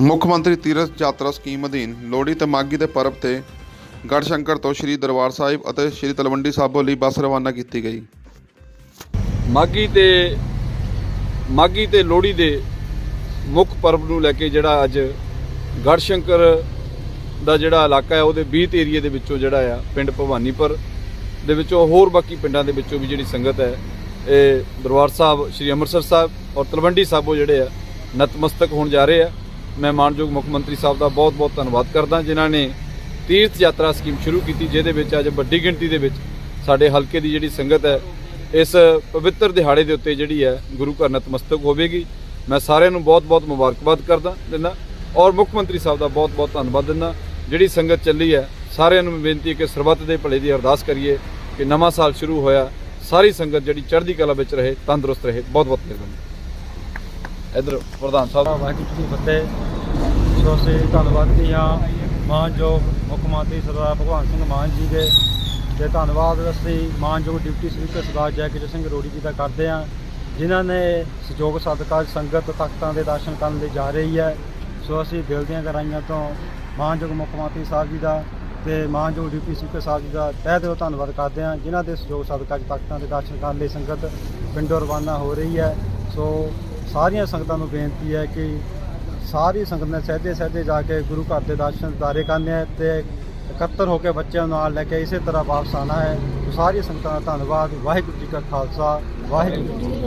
ਮੁੱਖ ਮੰਤਰੀ ਤੀਰਥ ਯਾਤਰਾ ਸਕੀਮ ਅਧੀਨ ਲੋਹੜੀ ਤੇ ਮਾਘੀ ਦੇ ਪਰਬ ਤੇ ਗੜਸ਼ੰਕਰ ਤੋਂ ਸ੍ਰੀ ਦਰਬਾਰ ਸਾਹਿਬ ਅਤੇ ਸ੍ਰੀ ਤਲਵੰਡੀ ਸਾਬੋ ਲਈ ਬੱਸ ਰਵਾਨਾ ਕੀਤੀ ਗਈ। ਮਾਘੀ ਤੇ ਮਾਘੀ ਤੇ ਲੋਹੜੀ ਦੇ ਮੁੱਖ ਪਰਬ ਨੂੰ ਲੈ ਕੇ ਜਿਹੜਾ ਅੱਜ ਗੜਸ਼ੰਕਰ ਦਾ ਜਿਹੜਾ ਇਲਾਕਾ ਹੈ, ਉਹਦੇ 20 ਏਰੀਏ ਦੇ ਵਿੱਚੋਂ ਜਿਹੜਾ ਆ, ਪਿੰਡ ਭਵਾਨੀਪੁਰ ਦੇ ਵਿੱਚੋਂ ਹੋਰ ਬਾਕੀ ਪਿੰਡਾਂ ਦੇ ਵਿੱਚੋਂ ਵੀ ਜਿਹੜੀ ਸੰਗਤ ਹੈ, ਇਹ ਦਰਬਾਰ ਸਾਹਿਬ, ਸ੍ਰੀ ਅੰਮ੍ਰਿਤਸਰ ਸਾਹਿਬ ਔਰ ਤਲਵੰਡੀ ਸਾਬੋ ਜਿਹੜੇ ਆ, ਨਤਮਸਤਕ ਹੋਣ ਜਾ ਰਹੇ ਆ। ਮੈਂ ਮਾਨਯੋਗ ਮੁੱਖ ਮੰਤਰੀ ਸਾਹਿਬ ਦਾ ਬਹੁਤ-ਬਹੁਤ ਧੰਨਵਾਦ ਕਰਦਾ, ਜਿਨ੍ਹਾਂ ਨੇ ਤੀਰਥ ਯਾਤਰਾ ਸਕੀਮ ਸ਼ੁਰੂ ਕੀਤੀ, ਜਿਹਦੇ ਵਿੱਚ ਅੱਜ ਵੱਡੀ ਗਿਣਤੀ ਦੇ ਵਿੱਚ ਸਾਡੇ ਹਲਕੇ ਦੀ ਜਿਹੜੀ ਸੰਗਤ ਹੈ, ਇਸ ਪਵਿੱਤਰ ਦਿਹਾੜੇ ਦੇ ਉੱਤੇ ਜਿਹੜੀ ਹੈ, ਗੁਰੂ ਘਰ ਨਤਮਸਤਕ ਹੋਵੇਗੀ। ਮੈਂ ਸਾਰਿਆਂ ਨੂੰ ਬਹੁਤ-ਬਹੁਤ ਮੁਬਾਰਕਬਾਦ ਕਰਦਾ, ਦਿੰਦਾ, ਔਰ ਮੁੱਖ ਮੰਤਰੀ ਸਾਹਿਬ ਦਾ ਬਹੁਤ-ਬਹੁਤ ਧੰਨਵਾਦ ਦਿੰਦਾ। ਜਿਹੜੀ ਸੰਗਤ ਚੱਲੀ ਹੈ, ਸਾਰਿਆਂ ਨੂੰ ਬੇਨਤੀ ਹੈ ਕਿ ਸਰਬੱਤ ਦੇ ਭਲੇ ਦੀ ਅਰਦਾਸ ਕਰੀਏ ਕਿ ਨਵਾਂ ਸਾਲ ਸ਼ੁਰੂ ਹੋਇਆ, ਸਾਰੀ ਸੰਗਤ ਜਿਹੜੀ ਚੜ੍ਹਦੀ ਕਲਾ ਵਿੱਚ ਰਹੇ, ਤੰਦਰੁਸਤ ਰਹੇ। ਬਹੁਤ-ਬਹੁਤ ਮਿਹਰਬਾਨੀ। ਇਧਰ ਪ੍ਰਧਾਨ ਸਾਹਿਬ। ਵਾਹਿਗੁਰੂ ਜੀ ਫਤਿਹ। ਸੋ ਅਸੀਂ ਧੰਨਵਾਦ ਦੀ ਹਾਂ ਮਾਨਯੋਗ ਮੁੱਖ ਮੰਤਰੀ ਸਰਦਾਰ ਭਗਵੰਤ ਸਿੰਘ ਮਾਨ ਜੀ ਦੇ। ਤੇ ਧੰਨਵਾਦ ਅਸੀਂ ਮਾਨਯੋਗ ਡਿਪਟੀ ਸਪੀਕਰ ਸਰਦਾਰ ਜੈਕਿਟ ਸਿੰਘ ਰੋੜੀ ਜੀ ਦਾ ਕਰਦੇ ਹਾਂ, ਜਿਨ੍ਹਾਂ ਨੇ ਸਹਿਯੋਗ ਸਦਕਾ ਸੰਗਤ ਤਖਤਾਂ ਦੇ ਦਰਸ਼ਨ ਕਰਨ ਲਈ ਜਾ ਰਹੀ ਹੈ। ਸੋ ਅਸੀਂ ਦਿਲ ਦੀਆਂ ਗਹਿਰਾਈਆਂ ਤੋਂ ਮਾਨਯੋਗ ਮੁੱਖ ਮੰਤਰੀ ਸਾਹਿਬ ਜੀ ਦਾ ਤੇ ਮਾਨਯੋਗ ਡਿਪਟੀ ਸਪੀਕਰ ਸਾਹਿਬ ਜੀ ਦਾ ਤਹਿ ਦਿਲੋਂ ਧੰਨਵਾਦ ਕਰਦੇ ਹਾਂ, ਜਿਨ੍ਹਾਂ ਦੇ ਸਹਿਯੋਗ ਸਦਕਾ ਅੱਜ ਤਖਤਾਂ ਦੇ ਦਰਸ਼ਨ ਕਰਨ ਲਈ ਸੰਗਤ ਪਿੰਡੋਂ ਰਵਾਨਾ ਹੋ ਰਹੀ ਹੈ। ਸੋ ਸਾਰੀਆਂ ਸੰਗਤਾਂ ਨੂੰ ਬੇਨਤੀ ਹੈ ਕਿ ਸਾਰੀ ਸੰਗਤ ਨੇ ਸਹਿਜੇ ਸਹਿਜੇ ਜਾ ਕੇ ਗੁਰੂ ਘਰ ਦੇ ਦਰਸ਼ਨ ਦਾਰੇ ਕਰਨੇ ਹੈ ਤੇ ਇਕੱਤਰ ਹੋ ਕੇ ਬੱਚਿਆਂ ਨੂੰ ਨਾਲ ਲੈ ਕੇ ਇਸੇ ਤਰ੍ਹਾਂ ਵਾਪਸ ਆਉਣਾ ਹੈ। ਸੋ ਸਾਰੀ ਸੰਗਤਾਂ ਦਾ ਧੰਨਵਾਦ। ਵਾਹਿਗੁਰੂ ਜੀ ਕਾ ਖਾਲਸਾ। ਵਾਹਿਗੁਰੂ ਜੀ